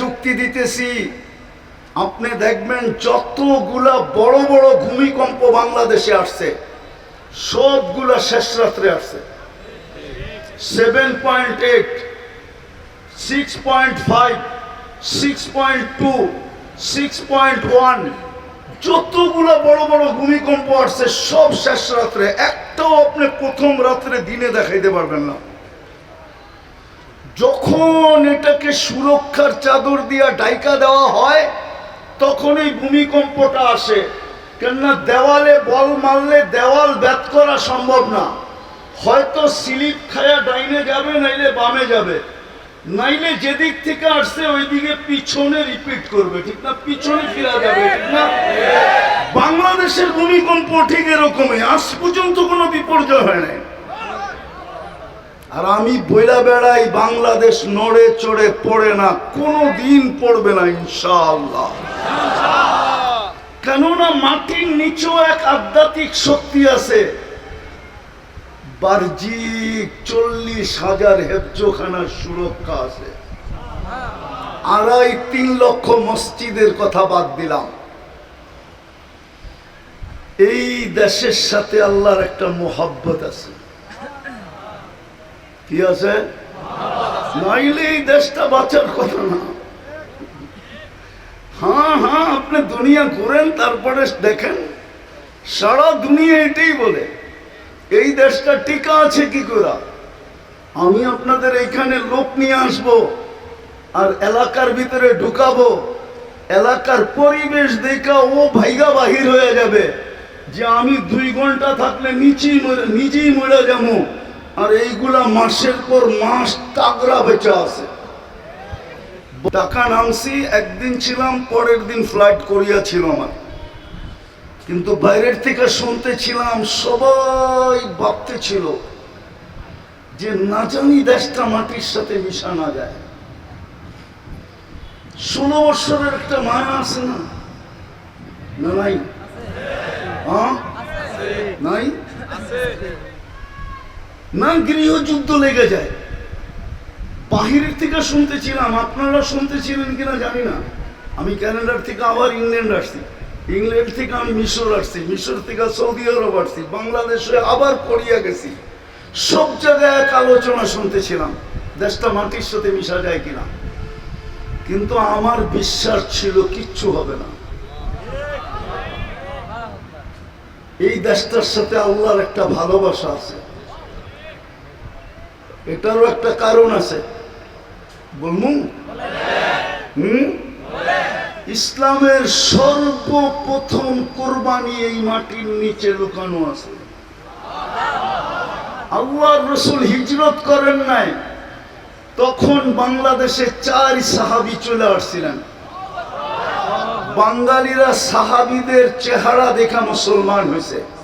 যুক্তি দিতেছি। আপনি দেখবেন যতগুলা বড় বড় ভূমিকম্প বাংলাদেশে আসছে, সবগুলা শেষ রাত্রে আসছে। Seven point eight six point five six point two six point one যতগুলো বড় বড় ভূমিকম্প আসছে, সব শেষ রাত্রে। একটাও আপনি প্রথম রাত্রে দিনে দেখাইতে পারবেন না। যখন এটাকে সুরক্ষার চাদর দিয়া ডাইকা দেওয়া হয়, তখন এই ভূমিকম্পটা আসে। কেননা দেওয়ালে বল মারলে দেওয়াল ব্যাত করা সম্ভব না। হয়তো স্লিপ খায়া ডাইনে যাবে, নাইলে বামে যাবে। নাইলে যেদিক থেকে আসছে, ওইদিকে পিছনে রিপিট করবে। ঠিক না? পিছনে ফিরা যাবে, ঠিক না? বাংলাদেশের ভূমিকম্প ঠিক এরকমই। আজ পর্যন্ত কোনো বিপর্যয় হয় নাই। আর আমি বইলা বেড়াই, বাংলাদেশ নড়ে চড়ে পড়ে না কোনো দিন পড়বে না, ইনশাআল্লাহ। কেননা মাটির নিচেও এক আধ্যাত্মিক শক্তি আছে। বার্জিক চল্লিশ হাজার হেফজোখানার সুরক্ষা আছে। আড়াই তিন লক্ষ মসজিদের কথা বাদ দিলাম। এই দেশের সাথে আল্লাহর একটা মোহাব্বত আছে। কি আছে? নাইলে এই দেশটা বাঁচার কথা না। হ্যাঁ হ্যাঁ আপনি দুনিয়া ঘুরেন, তারপরে দেখেন। সারা দুনিয়া এটাই বলে, এই দেশটা টিকা আছে কি করে? আমি আপনাদের এইখানে লোক নিয়ে আসব আর এলাকার ভিতরে ঢুকাবো। এলাকার পরিবেশ দেখা ও ভাইগা বাহির হয়ে যাবে যে আমি দুই ঘণ্টা থাকলে নিচেই নিজেই মরে যাব। আর এইগুলা মাসের পর মাস তাগড়া বেচা আছে। টাকা নামছি, একদিন ছিলাম, পরের দিন ফ্লাইট করিয়া ছিল আমার কিন্তু বাইরের থেকে শুনতে ছিলাম সবাই ভাবতে ছিল যে না জানি দেশটা মাটির সাথে মিশানো যায়। ষোলো বৎসরের একটা মায়া আছে না? না নাই? হ্যাঁ? নাই? না গৃহযুদ্ধ লেগে যায়। বাহিরের থেকে শুনতেছিলাম, আপনারা শুনতেছিলেন কিনা জানি না। আমি ক্যানাডার থেকে আবার ইংল্যান্ড আসছি। ইংল্যান্ড থেকে আমি মিশর আসছি, মিশর থেকে সৌদি আরব আসছি, বাংলাদেশে আবার পড়িয়া গেছি। সব জায়গায় এক আলোচনা শুনতেছিলাম, দেশটা মাটির সাথে মিশা যায় কিনা। কিন্তু আমার বিশ্বাস ছিল কিচ্ছু হবে না। এই দেশটার সাথে আল্লাহর একটা ভালোবাসা আছে। এটারও একটা কারণ আছে। বলমু? হুম? ইসলামের সর্বপ্রথম কোরবানি এই মাটির নিচে লুকানো আছে। আল্লাহ রসুল হিজরত করেন নাই। তখন বাংলাদেশে চার সাহাবি চলে আসছিলেন। বাঙালিরা সাহাবিদের চেহারা দেখা মুসলমান হয়েছে।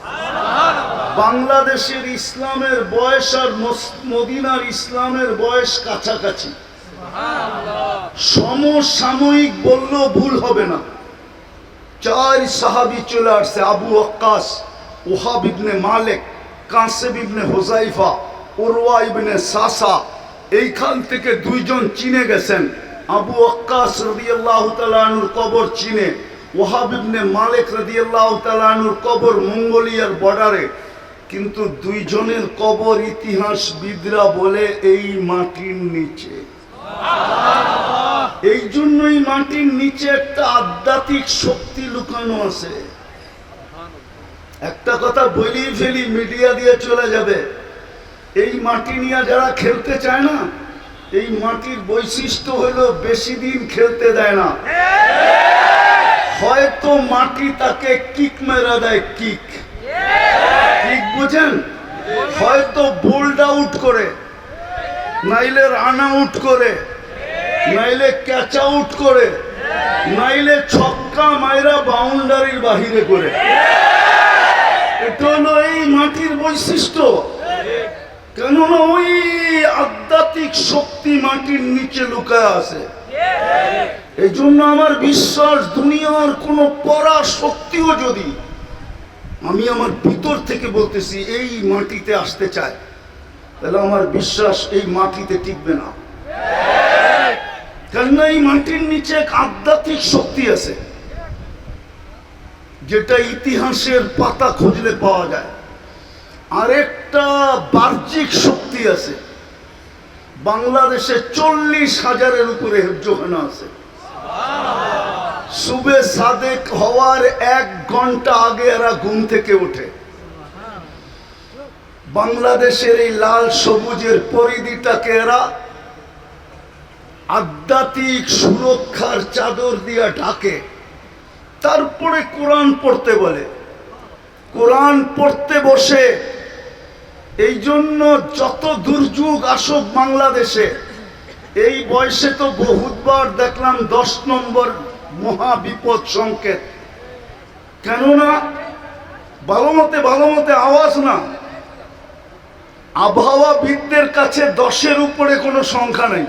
বাংলাদেশের ইসলামের বয়স আর মদিনার ইসলামের বয়স কাছাকাছি। সমসাময়িক বললেও ভুল হবে না। চার সাহাবি চলে আসছে, আবু আক্কাস, ওহাব ইবনে মালেক কাসেব ইবনে হোজাইফা ওরওয়া ইবনে সাসা, এইখান থেকে দুইজন চিনে গেছেন। আবু আক্কাস রদিয়াল্লাহু তাআলার কবর চিনে, ওহাব ইবনে মালিক রাদিয়াল্লাহু তাআলার কবর মঙ্গোলিয়ার বর্ডারে কিন্তু দুইজনের কবর ইতিহাসবিদরা বলে এই মাটির নিচে। এই জন্যই মাটির নিচে একটা আধ্যাত্মিক শক্তি লুকানো আছে। একটা কথা বলেই ফেলি মিডিয়া দিয়ে চলে যাবে। এই মাটি নিয়ে যারা খেলতে চায় না এই মাটির বৈশিষ্ট্য হলো বেশি দিন খেলতে দেয় না। হয়তো মাটি তাকে কিক মেরা দেয় কিক। কিক বুঝেন? হয়তো বোল্ড আউট করে নাইলে রান আউট করে নাইলে ক্যাচ আউট করে নাইলে ছক্কা মাইরা বাউন্ডারির বাহিরে করে। এটা হলো এই মাটির বৈশিষ্ট্য। কেননা ওই আধ্যাত্মিক শক্তি মাটির নিচে লুকায় আছে। এই জন্য আমার বিশ্বাস দুনিয়ার কোনো পরা শক্তিও যদি আমি আমার ভিতর থেকে বলতেছি, এই মাটিতে আসতে চায়। তাহলে আমার বিশ্বাস এই মাটিতে টিকবে না। কেননা এই মাটির নিচে এক আধ্যাত্মিক শক্তি আছে, যেটা ইতিহাসের পাতা খুঁজলে পাওয়া যায়। আরেকটা বাহ্যিক শক্তি আছে, বাংলাদেশে চল্লিশ হাজারের উপরে হেফজোখানা আছে। সুবে সাদেক হওয়ার এক ঘণ্টা আগে এরা ঘুম থেকে ওঠে। বাংলাদেশের এই লাল সবুজের পরিধিটাকে এরা আধ্যাত্মিক সুরক্ষার চাদর দিয়া ঢাকে। তারপরে কোরআন পড়তে বলে। কোরআন পড়তে বসে। এই জন্য যত দুর্যোগ আসুক বাংলাদেশে, এই বয়সে তো বহুতবার দেখলাম দশ নম্বর মহা বিপদ সংকেত কেননা ভালো মতে ভালো মতে আওয়াজ না। আবহাওয়াবিদদের কাছে দশের উপরে কোনো সংখ্যা নেই।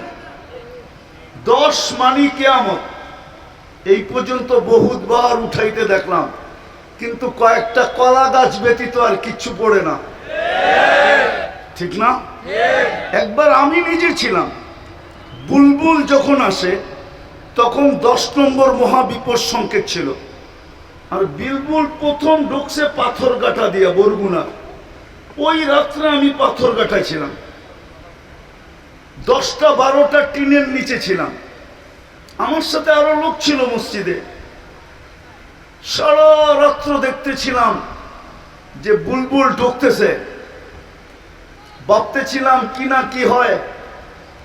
দশ মানি কেয়ামত। এই পর্যন্ত বহুতবার উঠাইতে দেখলাম। কিন্তু কয়েকটা কলা গাছ ব্যতীত আর কিচ্ছু পড়ে না। ঠিক না? একবার আমি নিজে ছিলাম। বুলবুল যখন আসে তখন দশ নম্বর মহাবিপদ সংকেত ছিল। আর বিলবুল প্রথম ঢুকছে পাথর গাটা দিয়া, বরগুনা। ওই রাত্রে আমি পাথর ছিলাম। দশটা বারোটা টিনের নিচে ছিলাম। আমার সাথে আরও লোক ছিল মসজিদে। সারা রাত্র দেখতেছিলাম যে বুলবুল ঢুকতেছে। ভাবতেছিলাম কি না কি হয়।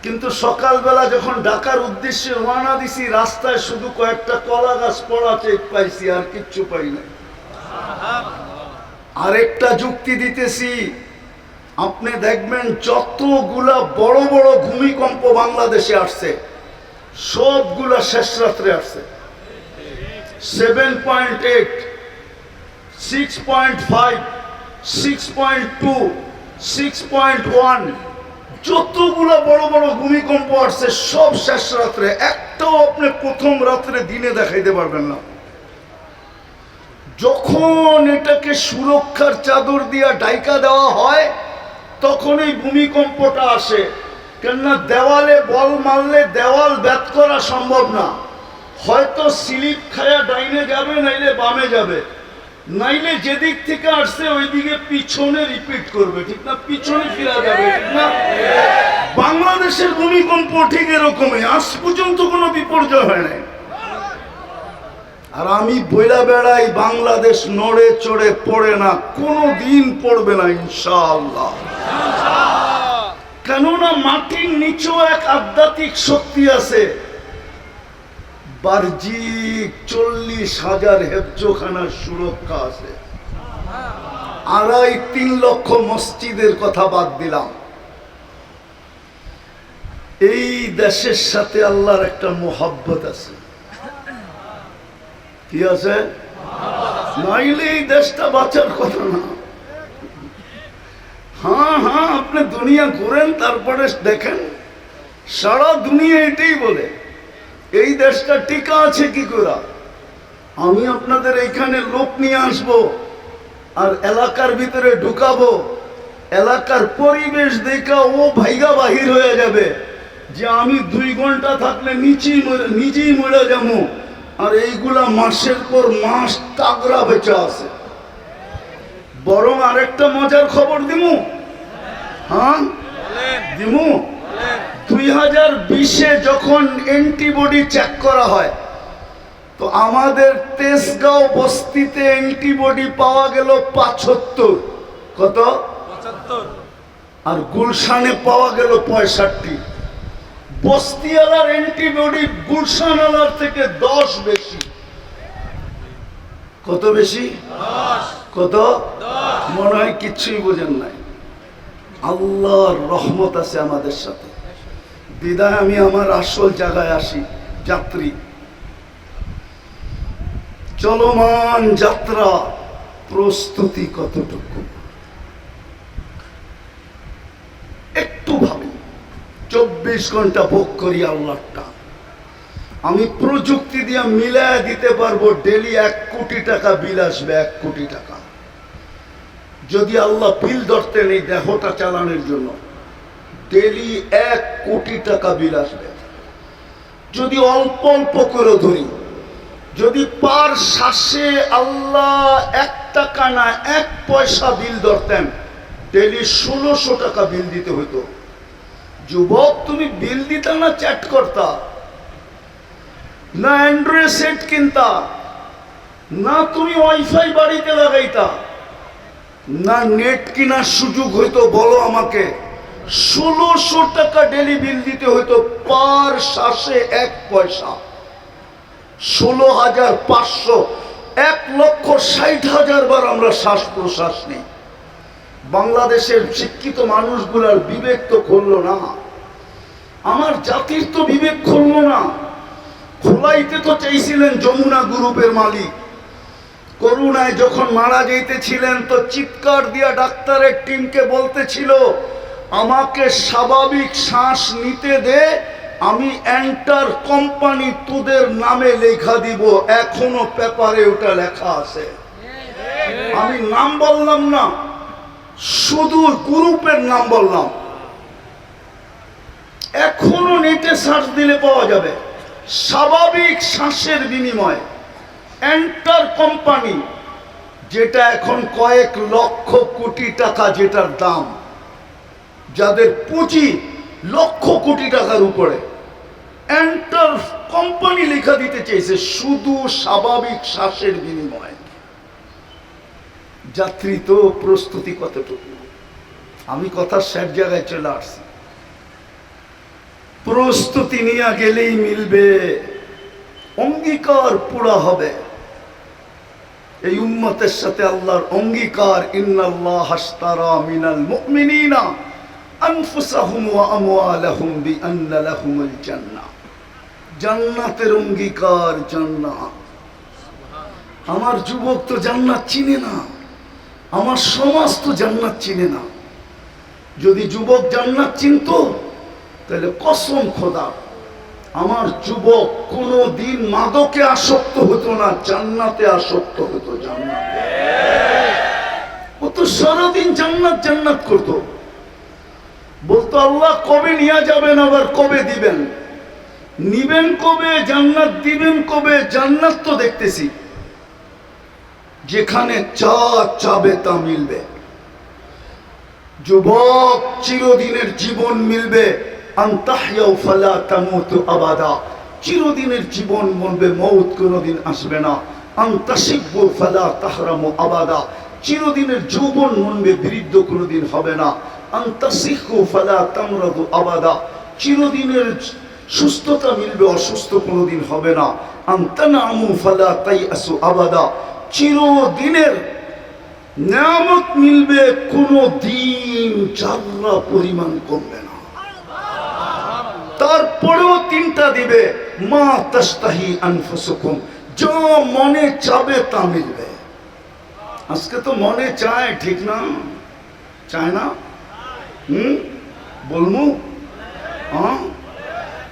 কিন্তু সকালবেলা যখন ঢাকার উদ্দেশ্যে রওনা দিছি, রাস্তায় শুধু কয়েকটা কলা গাছ পড়া চেক পাইছি, আর কিচ্ছু পাই না। আরেকটা যুক্তি দিতেছি, আপনি দেখবেন যতগুলা বড় বড় ভূমিকম্প বাংলাদেশে আসছে, সবগুলা শেষ রাত্রে আসছে। Seven point eight six point five six point two six point one যতগুলো বড় বড় ভূমিকম্প আসছে, সব শেষ রাত্রে একটাও আপনি প্রথম রাত্রে দিনে দেখাইতে পারবেন না। যখন এটাকে সুরক্ষার চাদর দিয়া ডাইকা দেওয়া হয়, তখন এই ভূমিকম্পটা আসে। কেননা দেওয়ালে বল মারলে দেওয়াল ব্যাত করা সম্ভব না। হয়তো স্লিপ খায়া ডাইনে যাবে, নাইলে বামে যাবে। নাইলে যেদিক থেকে আসছে, ওইদিকে পিছনে রিপিট করবে, ঠিক না? পিছনে ফিরা যাবে, ঠিক না? বাংলাদেশের ভূমিকম্প ঠিক এরকমই, আজ পর্যন্ত কোনো বিপর্যয় হয় নাই। আর আমি বইলা বেড়াই, বাংলাদেশ নড়ে চড়ে পড়ে না, কোনো দিন পড়বে না, ইনশাআল্লাহ। কেননা মাটির নিচেও এক আধ্যাত্মিক শক্তি আছে বার্জিক চল্লিশ হাজার হেফজোখানার সুরক্ষা আছে। আড়াই তিন লক্ষ মসজিদের কথা বাদ দিলাম। এই দেশের সাথে আল্লাহর একটা মোহাব্বত আছে। কি আছে? নাইলে এই দেশটা বাঁচার কথা না। হ্যাঁ হ্যাঁ আপনি দুনিয়া ঘুরেন, তারপরে দেখেন, সারা দুনিয়া এটাই বলে। এই দেশটা টিকা আছে কি করে? আমি আপনাদের এইখানে লোক নিয়ে আসব আর এলাকার ভিতরে ঢুকাবো। এলাকার পরিবেশ দেখা ও ভাইগা বাহির হয়ে যাবে যে আমি দুই ঘণ্টা থাকলে নিচেই নিজেই মরে যাব। আর এইগুলা মাসের পর মাস তাগড়া বেচা আছে। বরং আরেকটা মজার খবর দিমু? হ্যাঁ? দিমু? দুই হাজার বিশে যখন অ্যান্টিবডি চেক করা হয় তো আমাদের তেজগাঁও বস্তিতে অ্যান্টিবডি পাওয়া গেল পাঁচাত্তর কত? আর গুলশানে পাওয়া গেল পঁয়ষট্টি। বস্তিওয়ালার অ্যান্টিবডি গুলশানওয়ালার থেকে দশ বেশি। কত বেশি? কত? মনে হয় কিচ্ছুই বোঝেন নাই। আল্লাহর রহমত আছে আমাদের সাথে। বিদায় আমি আমার আসল জায়গায় আসি, যাত্রী। চলমান যাত্রা প্রস্তুতি কতটুকু? একটু ভাবি, চব্বিশ ঘণ্টা ভোগ করি আল্লাহটা আমি প্রযুক্তি দিয়ে মিলায় দিতে পারব, ডেলি এক কোটি টাকা বিল আসবে, এক কোটি টাকা। যদি আল্লাহ বিল ধরতেন এই দেহটা চালানোর জন্য। ডেলি এক কোটি টাকা বিল আসবে। যদি অল্প অল্প করে ধরি, যদি পার শ্বাসে আল্লাহ এক টাকা না এক পয়সা বিল ধরতেন, ডেলি ষোলোশো টাকা বিল দিতে হইতো। যুবক, তুমি বিল দিতা না চ্যাট করতা? না অ্যান্ড্রয়েড সেট কিনতা? না তুমি ওয়াইফাই বাড়িতে লাগাইতা? না নেট কেনার সুযোগ হইতো বলো আমাকে। ষোলোশো টাকা ডেলি বিল দিতে হইতো পার শ্বাসে এক পয়সা। ষোলো হাজার পাঁচশো, এক লক্ষ ষাট হাজার বার আমরা শ্বাস প্রশ্বাস নিই। বাংলাদেশের শিক্ষিত মানুষগুলার বিবেক তো খুললো না। আমার জাতির তো বিবেক খুললো না। খোলাইতে তো চাইছিলেন যমুনা গ্রুপের মালিক। করুণায় যখন মারা যাইতেছিলেন তো চিৎকার দিয়া ডাক্তারের টিমকে বলতেছিল আমাকে স্বাভাবিক শ্বাস নিতে দে, আমি এন্টার কোম্পানি তোদের নামে লেখা দিব। এখনও পেপারে ওটা লেখা আছে। আমি নাম বললাম না, শুধু গ্রুপের নাম বললাম। এখনও নেটে সার্চ দিলে পাওয়া যাবে। স্বাভাবিক শ্বাসের বিনিময় এন্টার কোম্পানি যেটা এখন কয়েক লক্ষ কোটি টাকা যেটার দাম। যাদের পুঁজি লক্ষ কোটি টাকার উপরে। এন্টার কোম্পানি লেখা দিতে চেয়েছে শুধু স্বাভাবিক শ্বাসের বিনিময়ে। যাত্রী তো প্রস্তুতি কতটুকু? আমি কথা শেষ জায়গায় চলে আসছি। প্রস্তুতি নিয়ে গেলেই মিলবে, অঙ্গীকার পুরা হবে। এই উম্মতের সাথে আল্লাহর অঙ্গীকার, ইন্নাল্লাহ হাসতারা মিনাল মুমিনিনা। আনফুসাহুম ওয়া আমওয়ালাহুম বিআন্না লাহুমুল জান্নাহ জান্নাতের অঙ্গীকার জান্নাত আমার যুবক তো জান্নাত চিনে না। আমার সমাজ তো জান্নাত চিনে না। যদি যুবক জান্নাত চিনত, তাহলে কসম খোদা, আমার যুবক কোনো দিন মাদকে আসক্ত হতো না, জান্নাতে আসক্ত হতো জান্নাতে। ও তো সারাদিন জান্নাত জান্নাত করতো। বলতো, আল্লাহ কবে নিয়ে যাবেন আবার কবে দিবেন? নিবেন কবে, জান্নাত দিবেন কবে, জান্নাত তো দেখতেছি। যেখানে চা চাবে তা মিলবে। যুবক চিরদিনের জীবন মিলবে। আবাদা। চিরদিনের জীবন বলবে, মৌত কোনোদিন আসবে না। আন্তাসিব্বু আবাদা। চিরদিনের যৌবন মনবে বৃদ্ধ কোনোদিন হবে না। আবাদা। চিরদিনের সুস্থতা মিলবে, অসুস্থ কোনোদিন হবে না। আন্তানামু ফালা তাই আসু আবাদা। চিরদিনের নিয়ামত মিলবে কোনো দিন চাল্লা পরিমাণ কমবে না। তারপরেও তিনটা দিবে, মা তাস্তাহি আনফুসুকুম। যা মনে চাবে তা মিলবে। আজকে তো মনে চায়, ঠিক না? চায় না? হুম? বলমু? হ্যাঁ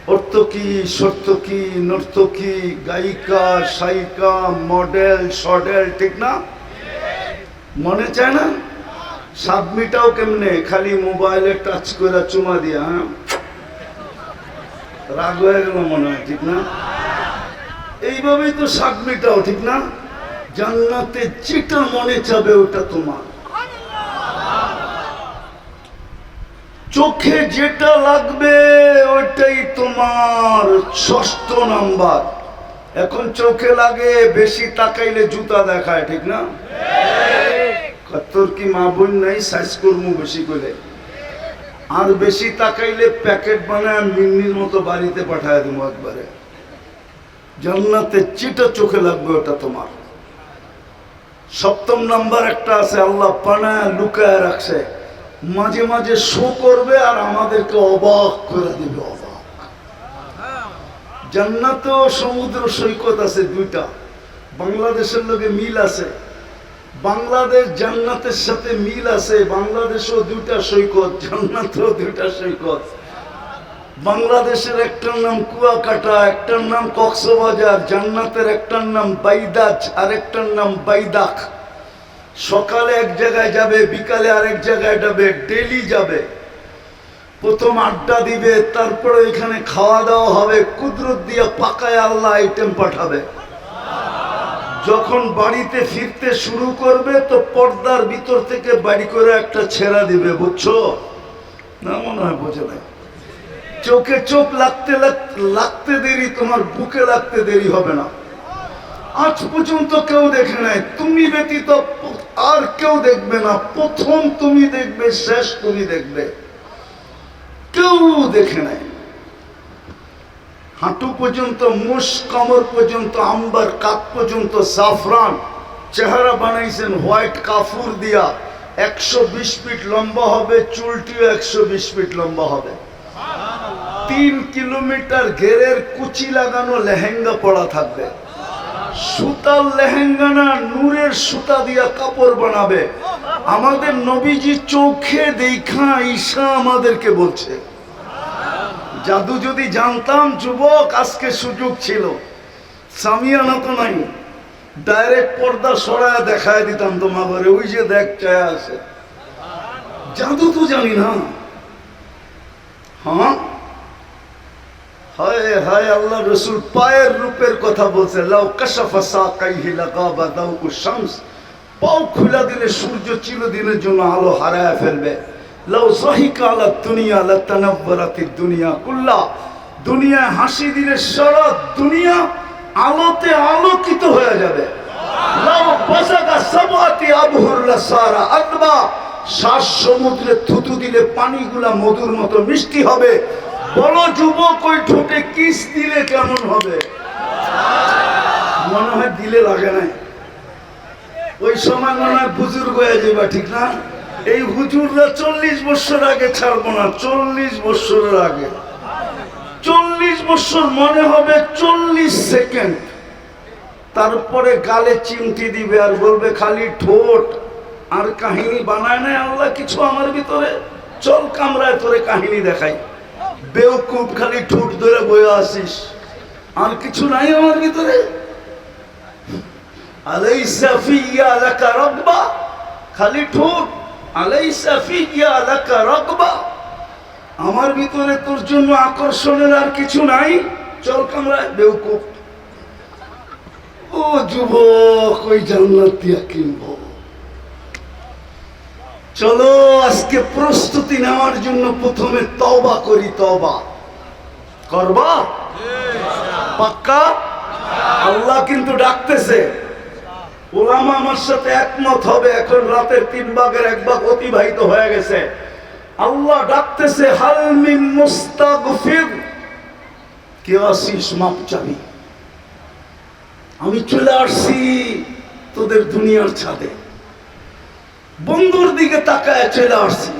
অর্থকি সর্তকি নর্তকী গায়িকা, সায়িকা, মডেল, সডেল, ঠিক না? মনে চায় না? সাবমিটাও কেমনে? খালি মোবাইলে টাচ করে চুমা দিয়া হ্যাঁ? রাগ হয়ে গেল মনে হয়, ঠিক না? এইভাবেই তো সাবমিটাও ঠিক না? জান্নাতে যেটা মনে চাবে ওটা তোমার। চোখে যেটা লাগবে, ওইটাই তোমার ষষ্ঠ নাম্বার। এখন চোখে লাগে, বেশি তাকাইলে জুতা দেখায়, ঠিক না? তোর কি মা বোন নাই? সাইজ করব বেশি করে। আর বেশি তাকাইলে প্যাকেট বানায় মিন্নির মতো বাড়িতে পাঠায় দেবো একবারে। জান্নাতে যেটা চোখে লাগবে, ওটা তোমার। সপ্তম নাম্বার একটা আছে, আল্লাহ পানায় লুকায় রাখছে। মাঝে মাঝে শো করবে আর আমাদেরকে অবাক করে দিবে, অবাক। জান্নাতেও সমুদ্র সৈকত আছে দুইটা। বাংলাদেশের লোকে মিল আছে। বাংলাদেশ জান্নাতের সাথে মিল আছে, বাংলাদেশও দুইটা সৈকত, জান্নাতেও দুইটা সৈকত। বাংলাদেশের একটার নাম কুয়াকাটা, একটার নাম কক্সবাজার, জান্নাতের একটার নাম বাইদাজ আর একটার নাম বাইদাক সকালে এক জায়গায় যাবে, বিকালে আরেক জায়গায় যাবে ডেলি যাবে। প্রথম আড্ডা দিবে, তারপরে এখানে খাওয়া দাওয়া হবে, কুদরত দিয়ে পাকায় আল্লাহ আইটেম পাঠাবে। যখন বাড়িতে ফিরতে শুরু করবে, তো পর্দার ভিতর থেকে বাড়ি করে একটা ছেঁড়া দিবে, বুঝছ? না, মনে হয় বোঝে না চোখে চোখ লাগতে লাগ- লাগতে দেরি, তোমার বুকে লাগতে দেরি হবে না। আজ পর্যন্ত কেউ দেখে নাই। তুমি ব্যতীত আর কেউ দেখবে না। প্রথম তুমি দেখবে, শেষ তুমি দেখবে। কেউ দেখে নাই। হাঁটু পর্যন্ত মুস কমর পর্যন্ত, আম্বার কাপ পর্যন্ত সাফরান চেহারা বানাইছেন হোয়াইট কাফুর দিয়া। একশো বিশ ফিট লম্বা হবে, চুলটিও একশো বিশ ফিট লম্বা হবে। তিন কিলোমিটার ঘেরের কুচি লাগানো লেহেঙ্গা পড়া থাকবে। সুতার লেহেঙ্গা না নূরের সুতা দিয়া কাপড় বানাবে। আমাদের নবীজি চোখে দেখা ঈশা আমাদেরকে বলছে। জাদু যদি জানতাম, যুবক, আজকে সুযোগ ছিল। সামিয়ানা তো নাই। ডাইরেক্ট পর্দা সরায় দেখায় দিতাম তোমার ওই যে দেখ চায় আছে। জাদু তো জানি না। হ্যাঁ? হায় হায় আল্লাহ রসুল পায়ের রূপের কথা বলছে, লাউ কাশাফা সাকাইহি লাগাবা দাউ শামস। পাও খুলা দিলে সূর্য চিরদিনের জন্য আলো হারায় ফেলবে। লাউ সহিকা আলা দুনিয়া, লা তানাব্বারাতি দুনিয়া কুল্লা। দুনিয়ায় হাসি দিলে সারা দুনিয়া আলোতে আলোকিত হয়ে যাবে। লাউ বাসাকা সাবাতি আবহুর সারা আদবা। শ্বাস সমুদ্রে থুতু দিলে পানিগুলা মধুর মতো মিষ্টি হবে। বলো যুবক, ওই ঠোঁটে কিস দিলে কেমন হবে? মনে হয় দিলে লাগে নাই। ওই সময় মনে হয় বুজুর্গ হয়ে যাবা ঠিক না? এই হুজুররা চল্লিশ বছর আগে ছাড়বো না, চল্লিশ বছরের আগে। চল্লিশ বছর মনে হবে চল্লিশ সেকেন্ড। তারপরে গালে চিমটি দিবে আর বলবে, খালি ঠোঁট আর কাহিনী বানায় নাই আল্লাহ কিছু আমার ভিতরে। চল কামরায় তোরে কাহিনী দেখাই। বেউকুব খালি ঠোঁট ধরে বয়ে আসিস। আর কিছু নাই আমার ভিতরে? আলাইসা ফিয়া লাকা খালি ঠোঁট। আলাইসা ফিয়া লাকা আমার ভিতরে তোর জন্য আকর্ষণের আর কিছু নাই। চল কামরায় বেউকুব ও যুবক, ওই জান্নাত দিয়া কিনবো। চলো, আজকে প্রস্তুতি নেওয়ার জন্য প্রথমে তবা করি তবা করবা? পাক্কা? আল্লাহ কিন্তু ডাকতেছে। ওলামা আমার সাথে একমত হবে, এখন রাতের তিন ভাগের এক ভাগ অতিবাহিত হয়ে গেছে। আল্লাহ ডাকতেছে হালমিন মুস্তাগফির। কেউ আসিস মাপ চাবি? আমি চলে আসছি তোদের দুনিয়ার ছাদে। বন্ধুর দিকে তাকায় চলে আসছি।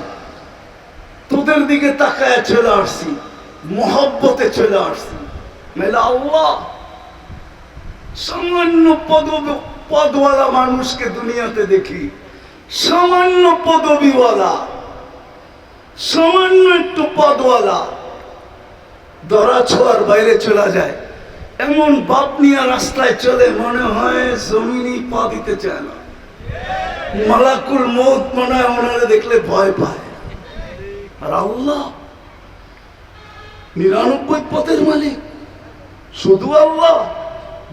তোদের দিকে তাকায় চলে আসছি। মহব্বতে চলে আসছি। মেলা আল্লাহ। সামান্য পদ পদওয়ালা মানুষকে দুনিয়াতে দেখি। সামান্য পদবিওয়ালা। সামান্য একটু পদওয়ালা। ধরা ছোঁয়ার বাইরে চলে যায়। এমন বাপ নিয়ে রাস্তায় চলে মনে হয় জমিনই পা দিতে চায় না। মালাকুল মৌত মনে হয় ওনারে দেখলে ভয় পায়। আর আল্লাহ নিরানব্বই পদের মালিক। শুধু আল্লাহ,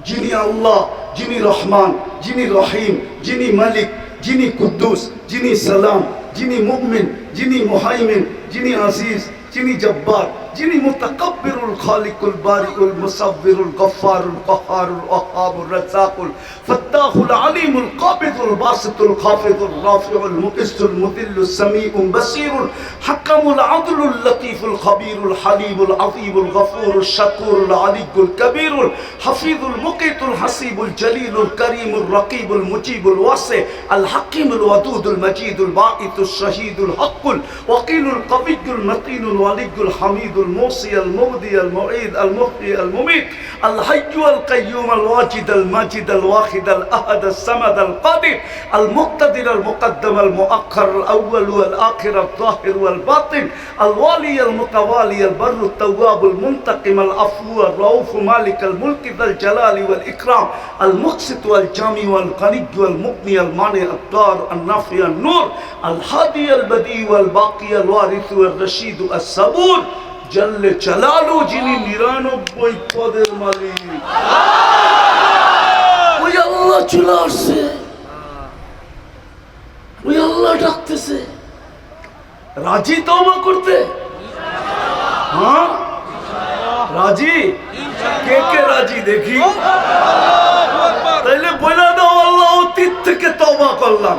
যিনি আল্লাহ, যিনি রহমান, যিনি রহিম, যিনি মালিক, যিনি কুদ্দুস, যিনি সালাম, যিনি মুমিন, যিনি মুহাইমিন, যিনি আজিজ, যিনি জব্বার। যিনি মুতাকাব্বিরুল খালিকুল বারিউল মুসাব্বিরুল গফফারুল কহারুল ওয়াহাবুর রাজ্জাকুল ফাত্তাহুল আলিমুল কাবিদুল বাসিতুল খাফিদুল রাফিউল মুকিসুল মুদিল্লুস সামিউল বাসিরুল হাকামুল আদলুল লতিফুল খবীরুল হালিমুল আযীমুল গফুরুল শাকুরুল আলিকুল কবীরুল হাফিজুল মুকিতুল হাসিবুল জলিলুল করিমুল রকিবুল মুজিবুল ওয়াসি আল হাকিমুল ওয়াদুদুল মজিদুল বাঈতুল শহীদুল হকুল ওয়াকিলুল কবিয়ুল মতিনুল ওয়ালিকুল হামিদুল الموصي المبدي المعيد المحيي المميت. الحي القيوم الواجد الماجد الواحد الأحد الصمد القادر المقتدر المقدم المؤخر الأول والآخر الظاهر والباطن الوالي المتوالي البر التواب المنتقم العفو الرؤوف مالك الملك ذا الجلال والإكرام المقسط والجامع والغني والمغني المانع الدار النافع النور الهادي البديع والباقي الوارث والرشيد الصبور. জল্লে চালালো যিনি নিরানব্বই পদের মালিক। ওই আল্লাহ চলে আসছে। ওই আল্লাহ ডাকতেছে। রাজি তওবা করতে? হ্যাঁ? রাজি? কে কে রাজি দেখি? তাইলে বলে দাও আল্লাহ অতীত থেকে তওবা করলাম।